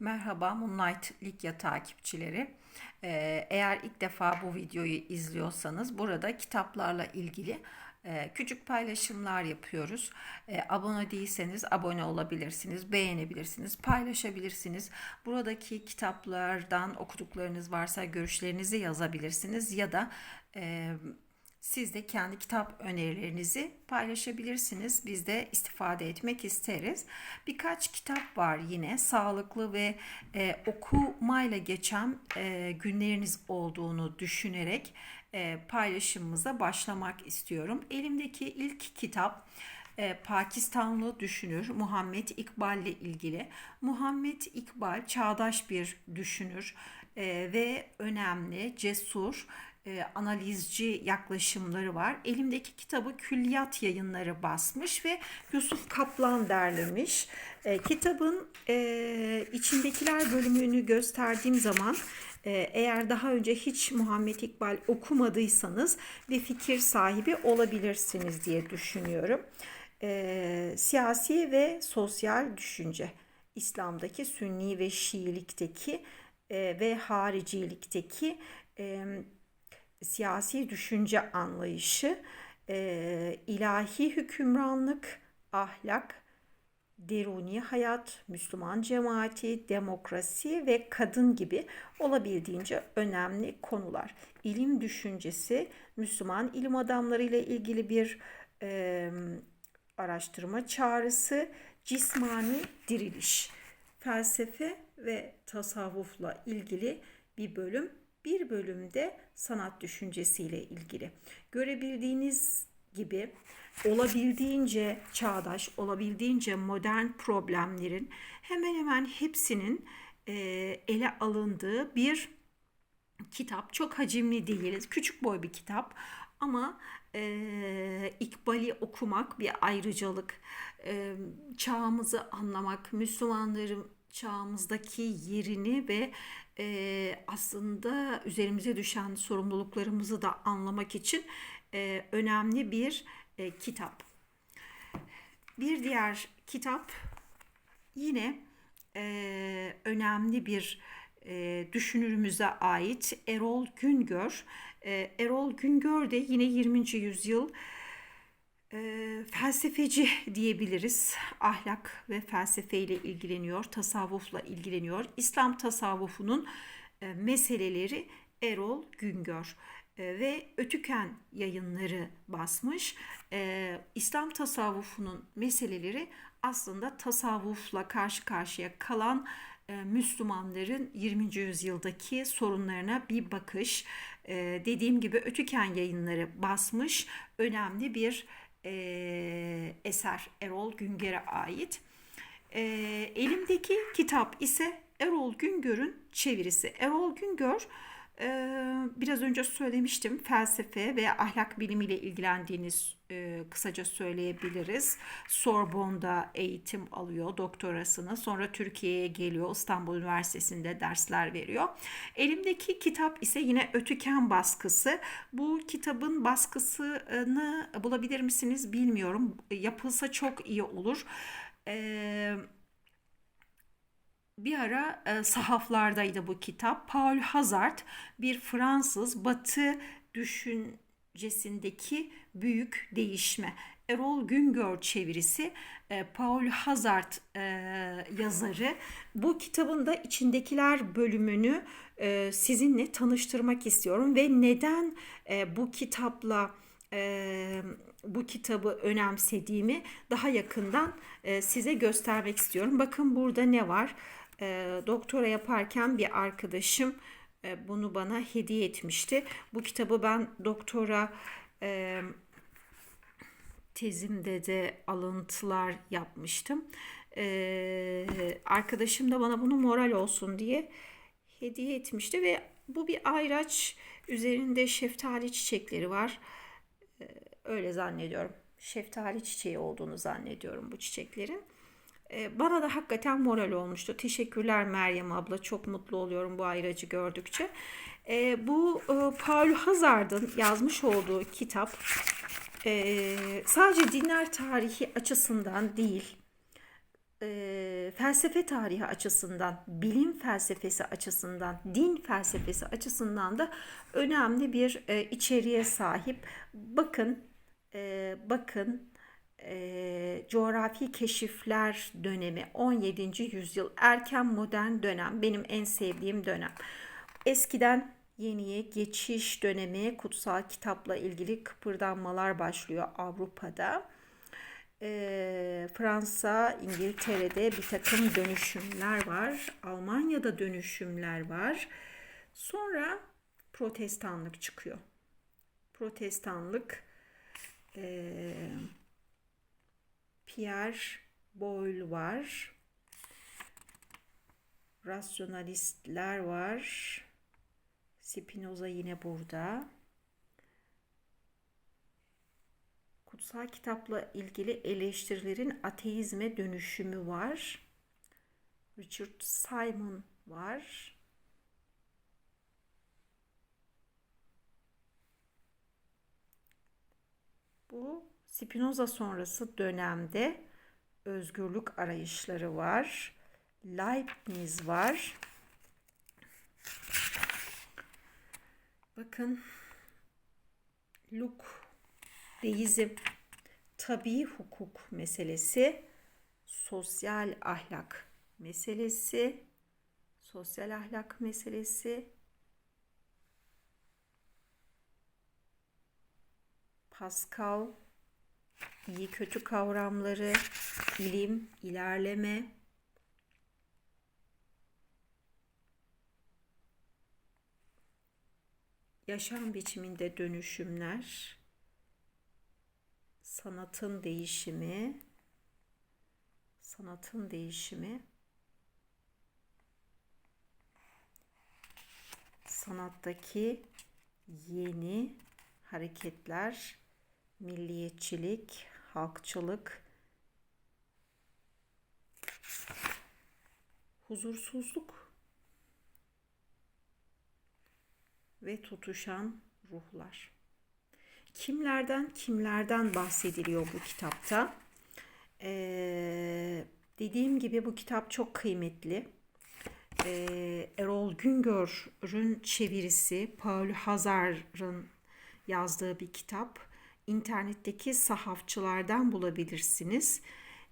Merhaba Moonlight Likya takipçileri. Ee, eğer ilk defa bu videoyu izliyorsanız burada kitaplarla ilgili e, küçük paylaşımlar yapıyoruz. E, abone değilseniz abone olabilirsiniz, beğenebilirsiniz, paylaşabilirsiniz. Buradaki kitaplardan okuduklarınız varsa görüşlerinizi yazabilirsiniz ya da e, siz de kendi kitap önerilerinizi paylaşabilirsiniz. Biz de istifade etmek isteriz. Birkaç kitap var yine sağlıklı ve e, okumayla geçen e, günleriniz olduğunu düşünerek e, paylaşımımıza başlamak istiyorum. Elimdeki ilk kitap e, Pakistanlı düşünür Muhammed İkbal ile ilgili. Muhammed İkbal çağdaş bir düşünür e, ve önemli, cesur, e, analizci yaklaşımları var. Elimdeki kitabı Külliyat Yayınları basmış ve Yusuf Kaplan derlemiş. E, kitabın e, içindekiler bölümünü gösterdiğim zaman e, eğer daha önce hiç Muhammed İkbal okumadıysanız bir fikir sahibi olabilirsiniz diye düşünüyorum. E, siyasi ve sosyal düşünce, İslam'daki Sünni ve Şiilikteki e, ve haricilikteki e, siyasi düşünce anlayışı, e, ilahi hükümranlık, ahlak, deruni hayat, Müslüman cemaati, demokrasi ve kadın gibi olabildiğince önemli konular. İlim düşüncesi, Müslüman ilim adamları ile ilgili bir e, araştırma çağrısı, cismani diriliş, felsefe ve tasavvufla ilgili bir bölüm bir bölümde sanat düşüncesiyle ilgili. Görebildiğiniz gibi olabildiğince çağdaş, olabildiğince modern problemlerin hemen hemen hepsinin e, ele alındığı bir kitap. Çok hacimli değil, küçük boy bir kitap ama e, İkbal'i okumak bir ayrıcalık. E, çağımızı anlamak, Müslümanların çağımızdaki yerini ve e, aslında üzerimize düşen sorumluluklarımızı da anlamak için e, önemli bir e, kitap. Bir diğer kitap yine e, önemli bir e, düşünürümüze ait Erol Güngör. E, Erol Güngör de yine 20. yüzyıl e, felsefeci diyebiliriz. Ahlak ve felsefeyle ilgileniyor, tasavvufla ilgileniyor. İslam tasavvufunun e, meseleleri Erol Güngör e, ve Ötüken yayınları basmış. E, İslam tasavvufunun meseleleri aslında tasavvufla karşı karşıya kalan e, Müslümanların 20. yüzyıldaki sorunlarına bir bakış. E, dediğim gibi Ötüken yayınları basmış önemli bir e, eser Erol Güngör'e ait. E, elimdeki kitap ise Erol Güngör'ün çevirisi. Erol Güngör ee, biraz önce söylemiştim felsefe ve ahlak bilimiyle ilgilendiğiniz e, kısaca söyleyebiliriz. Sorbon'da eğitim alıyor doktorasını sonra Türkiye'ye geliyor İstanbul Üniversitesi'nde dersler veriyor. Elimdeki kitap ise yine Ötüken baskısı. Bu kitabın baskısını bulabilir misiniz bilmiyorum. Yapılsa çok iyi olur. Eee bir ara e, sahaflardaydı bu kitap. Paul Hazard bir Fransız batı düşüncesindeki büyük değişme. Erol Güngör çevirisi e, Paul Hazard e, yazarı. Bu kitabın da içindekiler bölümünü e, sizinle tanıştırmak istiyorum ve neden bu kitapla bu kitabı önemsediğimi daha yakından size göstermek istiyorum. Bakın burada ne var? doktora yaparken bir arkadaşım bunu bana hediye etmişti. Bu kitabı ben doktora tezimde de alıntılar yapmıştım. E, arkadaşım da bana bunu moral olsun diye hediye etmişti ve bu bir ayraç üzerinde şeftali çiçekleri var. E, öyle zannediyorum. Şeftali çiçeği olduğunu zannediyorum bu çiçeklerin. Ee, bana da hakikaten moral olmuştu. Teşekkürler Meryem abla. Çok mutlu oluyorum bu ayracı gördükçe. Ee, bu e, Paul Hazard'ın yazmış olduğu kitap e, sadece dinler tarihi açısından değil, e, felsefe tarihi açısından, bilim felsefesi açısından, din felsefesi açısından da önemli bir e, içeriğe sahip. Bakın, e, bakın e, coğrafi keşifler dönemi 17. yüzyıl erken modern dönem benim en sevdiğim dönem. Eskiden yeniye geçiş dönemi kutsal kitapla ilgili kıpırdanmalar başlıyor Avrupa'da. E, Fransa, İngiltere'de bir takım dönüşümler var. Almanya'da dönüşümler var. Sonra protestanlık çıkıyor. Protestanlık e, Pierre Boyle var. Rasyonalistler var. Spinoza yine burada. Kutsal kitapla ilgili eleştirilerin ateizme dönüşümü var. Richard Simon var. Bu Spinoza sonrası dönemde özgürlük arayışları var. Leibniz var. Bakın. Luke deizm, tabi hukuk meselesi, sosyal ahlak meselesi, sosyal ahlak meselesi, Pascal, iyi kötü kavramları, ilim, ilerleme, yaşam biçiminde dönüşümler, sanatın değişimi, sanatın değişimi, sanattaki yeni hareketler, milliyetçilik, halkçılık, huzursuzluk ve tutuşan ruhlar. Kimlerden kimlerden bahsediliyor bu kitapta? Ee, dediğim gibi bu kitap çok kıymetli. Ee, Erol Güngör'ün çevirisi, Paul Hazar'ın yazdığı bir kitap. İnternetteki sahafçılardan bulabilirsiniz.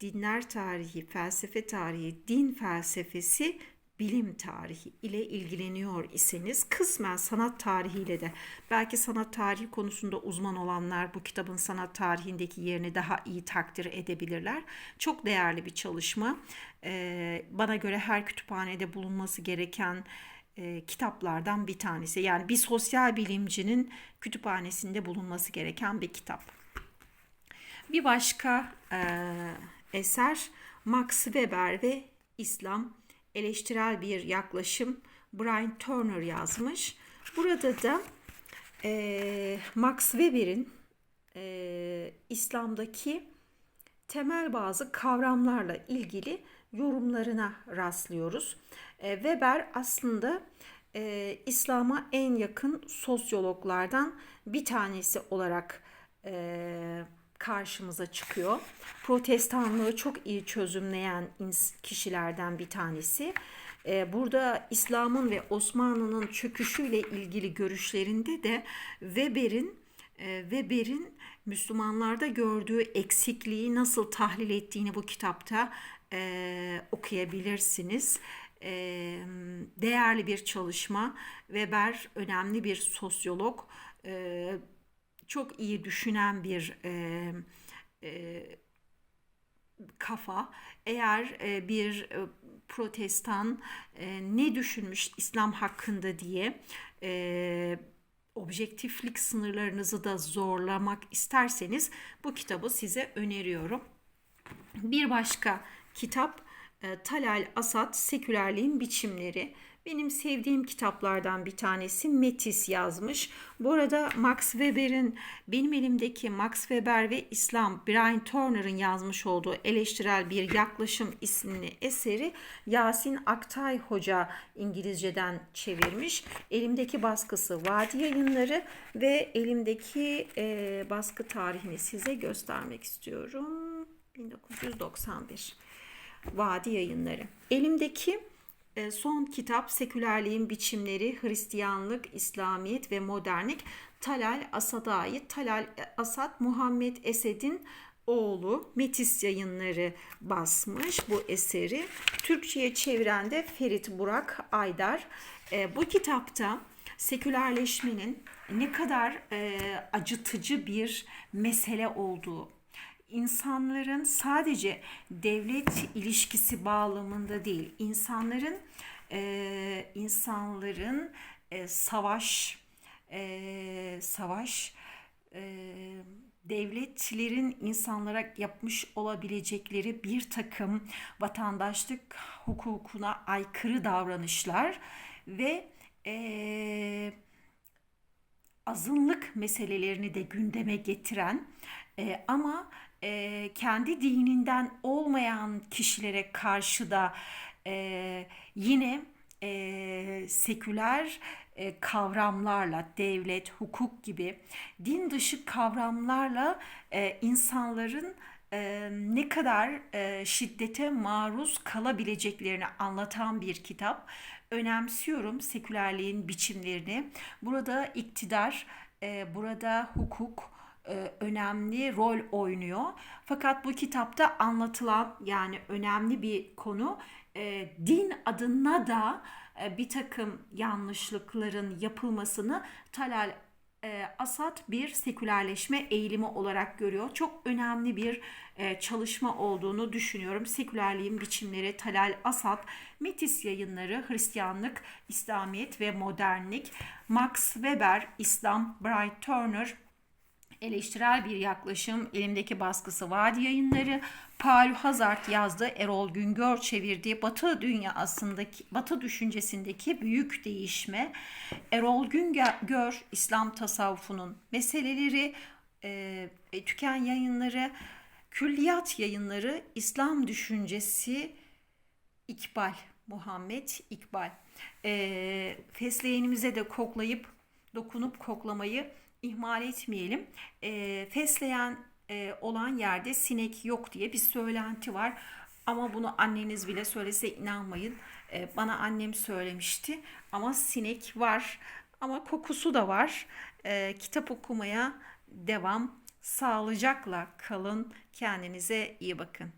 Dinler tarihi, felsefe tarihi, din felsefesi bilim tarihi ile ilgileniyor iseniz kısmen sanat tarihiyle de belki sanat tarihi konusunda uzman olanlar bu kitabın sanat tarihindeki yerini daha iyi takdir edebilirler. Çok değerli bir çalışma. Ee, bana göre her kütüphanede bulunması gereken e, kitaplardan bir tanesi. Yani bir sosyal bilimcinin kütüphanesinde bulunması gereken bir kitap. Bir başka e, eser Max Weber ve İslam eleştirel bir yaklaşım Brian Turner yazmış. Burada da e, Max Weber'in e, İslam'daki temel bazı kavramlarla ilgili yorumlarına rastlıyoruz. E, Weber aslında e, İslam'a en yakın sosyologlardan bir tanesi olarak e, karşımıza çıkıyor. Protestanlığı çok iyi çözümleyen kişilerden bir tanesi. Ee, burada İslam'ın ve Osmanlı'nın çöküşüyle ilgili görüşlerinde de Weber'in e, Weber'in Müslümanlarda gördüğü eksikliği nasıl tahlil ettiğini bu kitapta e, okuyabilirsiniz. E, değerli bir çalışma. Weber önemli bir sosyolog. Çok iyi düşünen bir e, e, kafa. Eğer e, bir e, protestan e, ne düşünmüş İslam hakkında diye e, objektiflik sınırlarınızı da zorlamak isterseniz bu kitabı size öneriyorum. Bir başka kitap e, Talal Asad Sekülerliğin Biçimleri. Benim sevdiğim kitaplardan bir tanesi Metis yazmış. Bu arada Max Weber'in benim elimdeki Max Weber ve İslam Brian Turner'ın yazmış olduğu eleştirel bir yaklaşım isimli eseri Yasin Aktay Hoca İngilizceden çevirmiş. Elimdeki baskısı Vadi Yayınları ve elimdeki e, baskı tarihini size göstermek istiyorum. 1991. Vadi Yayınları. Elimdeki son kitap Sekülerliğin Biçimleri, Hristiyanlık, İslamiyet ve Modernlik Talal Asad'a ait. Talal Asad Muhammed Esed'in oğlu Metis Yayınları basmış bu eseri. Türkçe'ye çeviren de Ferit Burak Aydar. E, bu kitapta sekülerleşmenin ne kadar e, acıtıcı bir mesele olduğu, insanların sadece devlet ilişkisi bağlamında değil, insanların e, insanların e, savaş e, savaş e, devletlerin insanlara yapmış olabilecekleri bir takım vatandaşlık hukukuna aykırı davranışlar ve e, azınlık meselelerini de gündeme getiren e, ama e, kendi dininden olmayan kişilere karşı da e, yine e, seküler e, kavramlarla, devlet, hukuk gibi din dışı kavramlarla e, insanların e, ne kadar e, şiddete maruz kalabileceklerini anlatan bir kitap. Önemsiyorum sekülerliğin biçimlerini. Burada iktidar, e, burada hukuk önemli rol oynuyor. Fakat bu kitapta anlatılan yani önemli bir konu e, din adına da e, bir takım yanlışlıkların yapılmasını Talal e, Asad bir sekülerleşme eğilimi olarak görüyor. Çok önemli bir e, çalışma olduğunu düşünüyorum. Sekülerliğin biçimleri Talal Asad, Metis yayınları, Hristiyanlık, İslamiyet ve Modernlik, Max Weber, İslam, Bright Turner, eleştirel bir yaklaşım, elimdeki baskısı Vadi Yayınları, Paul Hazard yazdı, Erol Güngör çevirdiği Batı dünyasındaki, Batı düşüncesindeki büyük değişme, Erol Güngör, İslam tasavvufunun meseleleri, e, Tüken Yayınları, Külliyat Yayınları, İslam düşüncesi, İkbal, Muhammed İkbal. E, fesleğenimize de koklayıp, dokunup koklamayı ihmal etmeyelim. E, fesleğen e, olan yerde sinek yok diye bir söylenti var. Ama bunu anneniz bile söylese inanmayın. E, bana annem söylemişti. Ama sinek var. Ama kokusu da var. E, kitap okumaya devam. Sağlıcakla kalın. Kendinize iyi bakın.